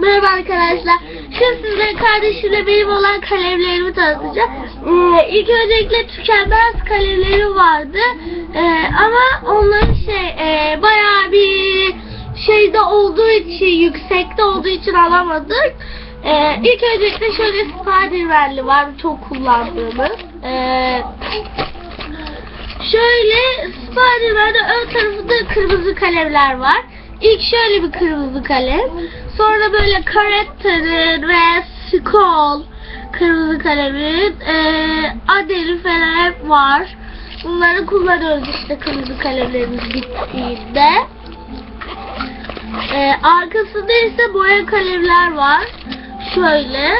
Merhaba arkadaşlar. Şimdi size kardeşimle benim olan kalemlerimi tanıtacağım. Ee, ilk öncelikle tükenmez kalemleri vardı. Ee, ama onların şey e, bayağı bir şeyde olduğu için yüksekte olduğu için alamadık. Ee, ilk öncelikle şöyle Spiderman'li var çok kullandığımız. Ee, şöyle Spiderman'de ön tarafında kırmızı kalemler var. İlk şöyle bir kırmızı kalem. Sonra böyle Karatter'ın ve Skull kırmızı kalemin e, Adeli falan hep var. Bunları kullanıyoruz işte kırmızı kalemlerimiz bittiğinde. E, arkasında ise boya kalemler var. Şöyle.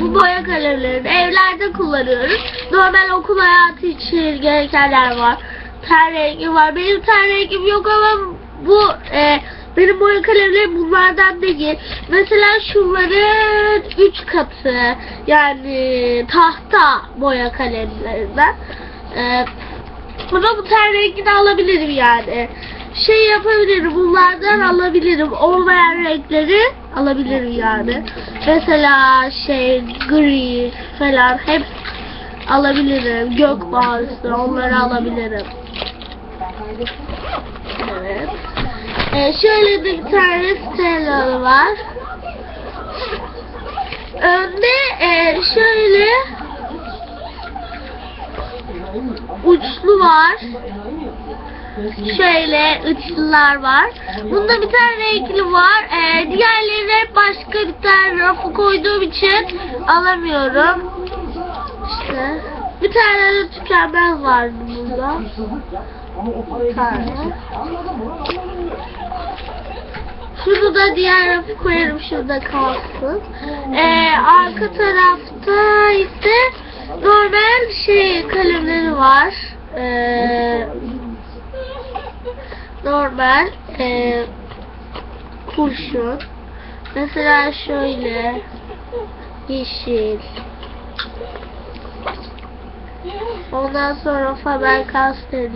Bu boya kalemlerini evlerde kullanıyoruz. Normal okul hayatı için gerekenler var. Ten rengi var. Benim ten rengim yok ama bu e, benim boya kalemlerim bunlardan değil. Mesela şunların 3 katı yani tahta boya kalemlerinden. E, ama bu ten rengini alabilirim yani. Şey yapabilirim bunlardan alabilirim. Olmayan renkleri alabilirim yani. Mesela şey gri falan hep alabilirim. Gök mavisi onları alabilirim. Evet. Ee, şöyle bir tane Stella var. Önde e, şöyle uçlu var. Şöyle uçlular var. Bunda bir tane renkli var. Ee, diğerleri başka bir tane rafı koyduğum için alamıyorum. İşte. Bir tane de tükenmez vardı burada. Bir tane. Şunu da diğer rafı koyarım şurada kalsın. Ee, arka tarafta ise normal şey kalemleri var. Ee, normal e, kurşun. Mesela şöyle yeşil. Ondan sonra Faber Castell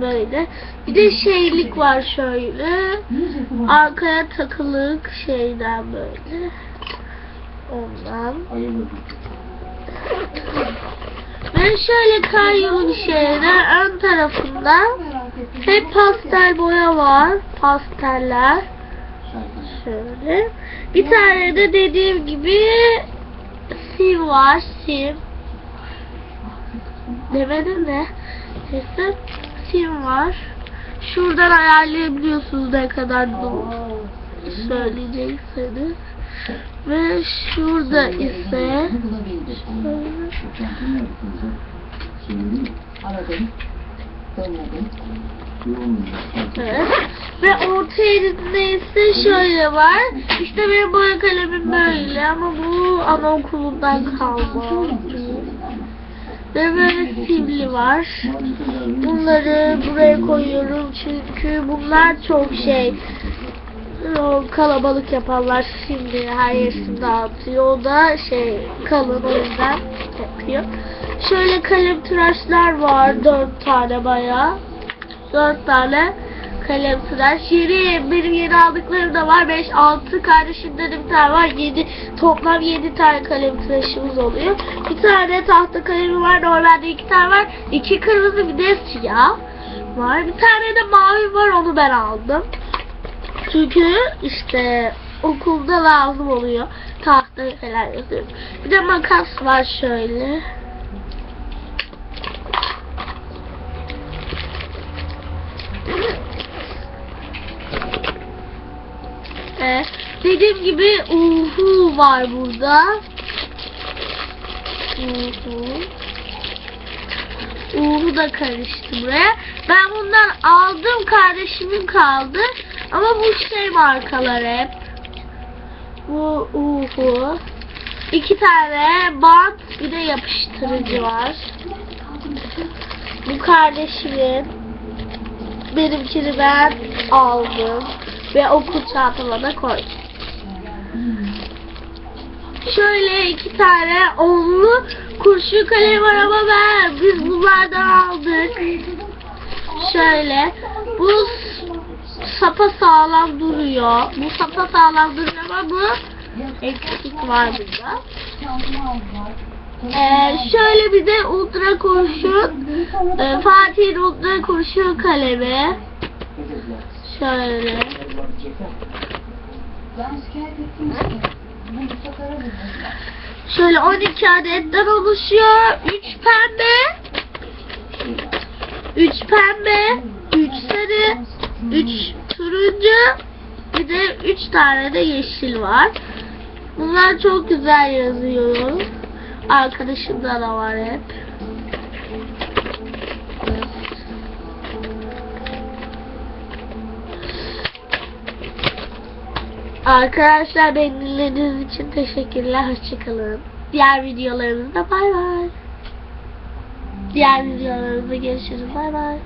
böyle. Bir de şeylik var şöyle. Arkaya takılık şeyden böyle. Ondan. Ve şöyle kayyum şeyler ön tarafında hep pastel boya var. Pasteller. Şöyle. Bir tane de dediğim gibi sim var. Sim. Demedim de. Neyse. Sim var. Şuradan ayarlayabiliyorsunuz ne kadar söyleyecekseniz. Ve şurada ise Evet. Ve orta yerinde ise şöyle var. İşte benim boya kalemim böyle ama bu anaokulundan kalma. Ve böyle simli var. Bunları buraya koyuyorum çünkü bunlar çok şey o kalabalık yapanlar şimdi her yerini dağıtıyor. O da şey kalın o yüzden yapıyor. Şöyle kalem tıraşlar var. Dört tane bayağı. Dört tane kalem tıraş. Yeni, benim yeni aldıklarım da var. Beş, altı kardeşimden bir tane var. Yedi, toplam yedi tane kalem tıraşımız oluyor. Bir tane tahta kalemi var. Normalde iki tane var. İki kırmızı bir de siyah var. Bir tane de mavi var. Onu ben aldım. Çünkü işte okulda lazım oluyor. Tahta falan yazıyorum. Bir de makas var şöyle. Ee, dediğim gibi uhu var burada. Uhu. Uhu da karıştı buraya. Ben bundan aldım kardeşimin kaldı. Ama bu şey markalar hep. Bu uhu. İki tane bant bir de yapıştırıcı var. Bu kardeşimin. Benimkini ben aldım. Ve okul çantama da koydum. Şöyle iki tane onlu kurşun kalem var ama ben biz bunlardan aldık. Şöyle bu sapa sağlam duruyor. Bu sapa sağlam duruyor ama bu eksik var burada. Ee, şöyle bir de ultra kurşun e, Fatih'in ultra kurşun kalemi şöyle Ben şikayet ettim şöyle 12 adetten oluşuyor. 3 pembe. 3 pembe 3 sarı 3 turuncu bir de 3 tane de yeşil var. Bunlar çok güzel yazıyor. Arkadaşımda da var hep Arkadaşlar beni dinlediğiniz için teşekkürler. Hoşçakalın. Diğer videolarımızda bay bay. Diğer videolarımızda görüşürüz. Bay bay.